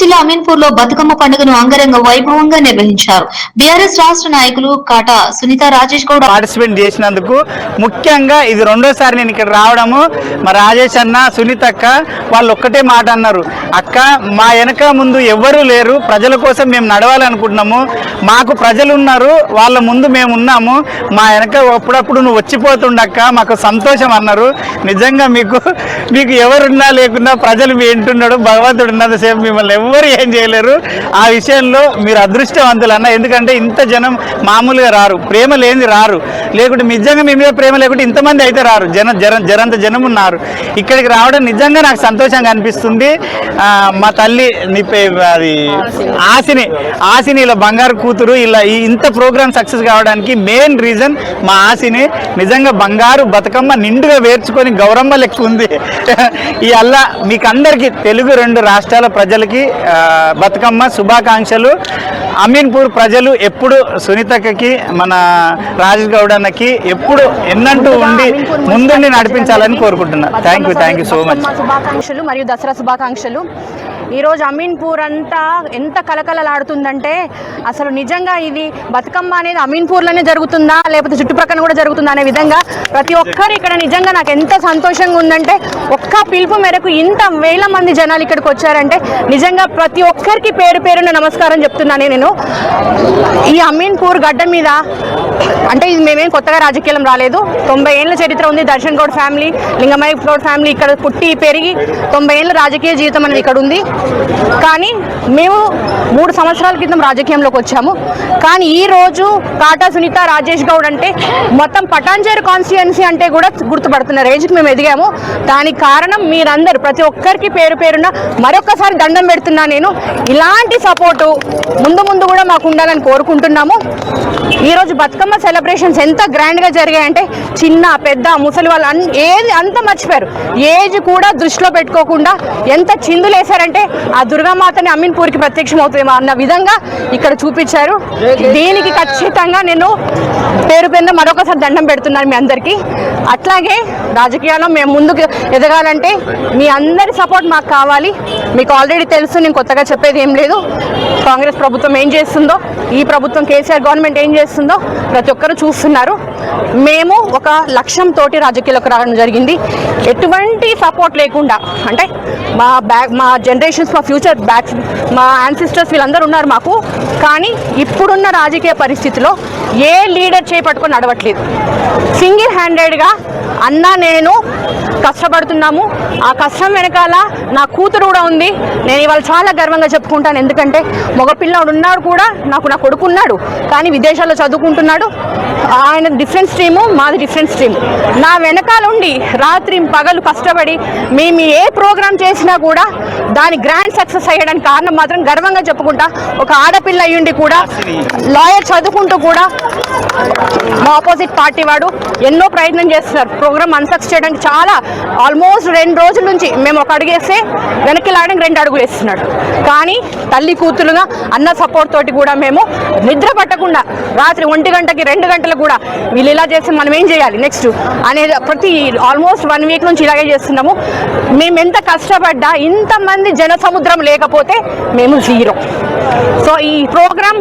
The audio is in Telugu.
జిల్లా అమీన్పూర్లో బతుకమ్మ పండుగను అంగరంగ వైభవంగా నిర్వహించారు. బీఆర్ఎస్ రాష్ట్ర నాయకులు కాటా సునీత రాజేష్ గౌడ్ పార్టిసిపేట్ చేసినందుకు ముఖ్యంగా ఇది రెండోసారి నేను ఇక్కడ రావడము. మా రాజేష్ అన్న సునీత అక్క వాళ్ళు ఒక్కటే మాట అన్నారు. అక్క మా వెనక ముందు ఎవ్వరూ లేరు. ప్రజల కోసం మేము నడవాలనుకుంటున్నాము. మాకు ప్రజలు ఉన్నారు. వాళ్ళ ముందు మేము ఉన్నాము. మా వెనక అప్పుడప్పుడు నువ్వు వచ్చిపోతుండక్క మాకు సంతోషం అన్నారు. నిజంగా మీకు మీకు ఎవరున్నా లేకున్నా ప్రజలు మీ వింటున్నాడు భగవంతుడు ఉన్నంతసేపు మిమ్మల్ని ఎవ్వరు ఏం చేయలేరు. ఆ విషయంలో మీరు అదృష్టవంతులు అన్న ఎందుకంటే ఇంత జనం మామూలుగా రారు. ప్రేమ లేని రారు. లేకుంటే నిజంగా మీ మీద ప్రేమ లేకుంటే ఇంతమంది అయితే రారు. జన జర జరంత జనం ఉన్నారు. ఇక్కడికి రావడం నిజంగా నాకు సంతోషంగా అనిపిస్తుంది. మా తల్లి నీ అది ఆశిని ఆశిని ఇలా బంగారు కూతురు ఇలా ఈ ఇంత ప్రోగ్రామ్ సక్సెస్ కావడానికి మెయిన్ రీజన్ మా ఆశిని నిజంగా బంగారు బతుకమ్మ నిండుగా వేర్చుకొని గౌరమ్మ లెక్క ఉంది. ఈ అల్లా మీకందరికీ తెలుగు రెండు రాష్ట్రాల ప్రజలకి బతుకమ్మ శుభాకాంక్షలు. అమీన్పూర్ ప్రజలు ఎప్పుడు సునీతక్కకి మన రాజేష్ గౌడ్ అన్నకి ఎప్పుడు ఎన్నంటూ ఉండి ముందుండి నడిపించాలని కోరుకుంటున్నా. Thank you thank you so much శుభాకాంక్షలు మరియు దసరా శుభాకాంక్షలు. ఈరోజు అమీన్పూర్ అంతా ఎంత కలకలలాడుతుందంటే అసలు నిజంగా ఇది బతుకమ్మ అనేది అమీన్పూర్లోనే జరుగుతుందా? లేకపోతే చుట్టుప్రక్కల కూడా జరుగుతుందా అనే విధంగా ప్రతి ఒక్కరు ఇక్కడ నిజంగా నాకు ఎంత సంతోషంగా ఉందంటే ఒక్క పిలుపు మేరకు ఇంత వేల మంది జనాలు ఇక్కడికి వచ్చారంటే నిజంగా ప్రతి ఒక్కరికి పేరు పేరున నమస్కారం చెప్తున్నాను నేను. ఈ అమీన్పూర్ గడ్డ మీద అంటే ఇది మేమేం కొత్తగా రాజకీయం రాలేదు. తొంభై ఏళ్ళ చరిత్ర ఉంది. దర్శన్ గౌడ్ ఫ్యామిలీ లింగమయ్య గౌడ్ ఫ్యామిలీ ఇక్కడ పుట్టి పెరిగి తొంభై ఏళ్ళ రాజకీయ జీవితం అనేది ఇక్కడ ఉంది. కానీ మేము మూడు సంవత్సరాల క్రితం రాజకీయంలోకి వచ్చాము. కానీ ఈ రోజు కాటా సునీత రాజేష్ గౌడ్ అంటే మొత్తం పటాంజేరు కాన్స్టిట్యుయెన్సీ అంటే కూడా గుర్తుపడుతున్న రేంజ్కి మేము ఎదిగాము. దానికి కారణం మీరందరూ ప్రతి ఒక్కరికి పేరు పేరున మరొకసారి దండం పెడుతున్నా నేను. ఇలాంటి సపోర్టు ముందు ముందు కూడా మాకు ఉండాలని కోరుకుంటున్నాము. ఈరోజు బతుకమ్మ సెలబ్రేషన్స్ ఎంత గ్రాండ్గా జరిగాయంటే చిన్న పెద్ద ముసలి వాళ్ళు అన్ ఏది అంత మర్చిపోయారు. ఏజ్ కూడా దృష్టిలో పెట్టుకోకుండా ఎంత చిందులు వేశారంటే ఆ దుర్గామాతని అమ్మిన్పూర్కి ప్రత్యక్షం అవుతుందేమో అన్న విధంగా ఇక్కడ చూపించారు. దీనికి ఖచ్చితంగా నేను పేరు పేరున మరొకసారి దండం పెడుతున్నాను మీ అందరికీ. అట్లాగే రాజకీయాల్లో మేము ముందుకు ఎదగాలంటే మీ అందరి సపోర్ట్ మాకు కావాలి. మీకు ఆల్రెడీ తెలుసు నేను కొత్తగా చెప్పేది ఏం లేదు. కాంగ్రెస్ ప్రభుత్వం ఏం చేస్తుందో ఈ ప్రభుత్వం కేసీఆర్ గవర్నమెంట్ ఏం చేస్తుందో ప్రతి ఒక్కరు చూస్తున్నారు. మేము ఒక లక్ష్యంతో రాజకీయాలకు రావడం జరిగింది. ఎటువంటి సపోర్ట్ లేకుండా అంటే మా బ్యాక్ మా జనరేషన్స్ మా ఫ్యూచర్ బ్యాక్ మా యాన్సిస్టర్స్ వీళ్ళందరూ ఉన్నారు మాకు. కానీ ఇప్పుడున్న రాజకీయ పరిస్థితిలో ఏ లీడర్ చేపట్టుకొని నడవట్లేదు. సింగిల్ హ్యాండెడ్గా అన్న నేను కష్టపడుతున్నాము. ఆ కష్టం వెనకాల నా కూతురు కూడా ఉంది. నేను ఇవాళ చాలా గర్వంగా చెప్పుకుంటాను. ఎందుకంటే మగపిల్లడు ఉన్నాడు కూడా నాకు నా కొడుకు ఉన్నాడు. కానీ విదేశాల్లో చదువుకుంటున్నాడు. ఆయన డిఫరెంట్ స్ట్రీము మాది డిఫరెంట్ స్ట్రీమ్. నా వెనకాల ఉండి రాత్రి పగలు కష్టపడి మేము ఏ ప్రోగ్రాం చేసినా కూడా దాని గ్రాండ్ సక్సెస్ అయ్యడానికి కారణం మాత్రం గర్వంగా చెప్పుకుంటా ఒక ఆడపిల్ల అయ్యుండి కూడా లాయర్ చదువుకుంటూ కూడా మా ఆపోజిట్ పార్టీ వాడు ఎన్నో ప్రయత్నం చేస్తున్నారు. ప్రోగ్రామ్ అన్సక్స్ చేయడానికి చాలా ఆల్మోస్ట్ రెండు రోజుల నుంచి మేము ఒక అడుగు వేస్తే వెనక్కి లాడడానికి రెండు అడుగులు వేస్తున్నాడు. కానీ తల్లి కూతురుగా అన్న సపోర్ట్ తోటి కూడా మేము నిద్ర పట్టకుండా రాత్రి ఒంటి గంటకి రెండు గంటలకు కూడా వీళ్ళు ఇలా చేస్తే మనం ఏం చేయాలి నెక్స్ట్ అనేది ప్రతి ఆల్మోస్ట్ వన్ వీక్ నుంచి ఇలాగే చేస్తున్నాము. మేము ఎంత కష్టపడ్డా ఇంతమంది జన సముద్రం లేకపోతే మేము జీరో. సో ఈ ప్రోగ్రామ్